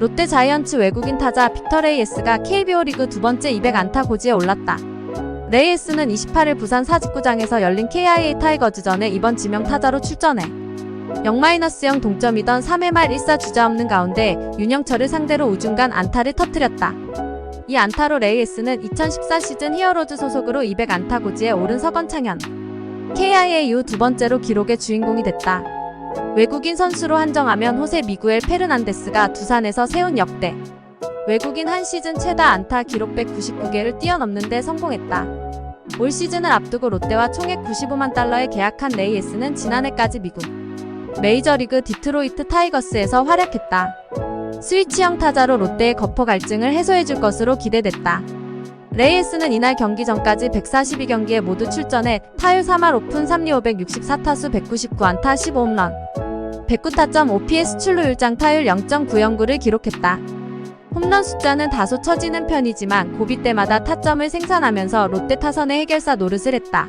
롯데 자이언츠 외국인 타자 빅터 레이에스가 KBO 리그 두 번째 200 안타 고지에 올랐다. 레이에스는 28일 부산 사직구장에서 열린 KIA 타이거즈전에 이번 지명 타자로 출전해 0-0 동점이던 3회 말 1사 주자 없는 가운데 윤영철을 상대로 우중간 안타를 터뜨렸다. 이 안타로 레이에스는 2014 시즌 히어로즈 소속으로 200 안타 고지에 오른 서건창현 KIA 두 번째로 기록의 주인공이 됐다. 외국인 선수로 한정하면 호세 미구엘 페르난데스가 두산에서 세운 역대 외국인 한 시즌 최다 안타 기록 199개를 뛰어넘는 데 성공했다. 올 시즌을 앞두고 롯데와 총액 95만 달러에 계약한 레이에스는 지난해까지 미국 메이저리그 디트로이트 타이거스에서 활약했다. 스위치형 타자로 롯데의 거포 갈증을 해소해줄 것으로 기대됐다. 레이에스는 이날 경기 전까지 142경기에 모두 출전해 타율 3할 오픈 3리 564타수 199안타 15홈런 109타점 OPS 출루율장 타율 0.909를 기록했다. 홈런 숫자는 다소 처지는 편이지만 고비 때마다 타점을 생산하면서 롯데 타선의 해결사 노릇을 했다.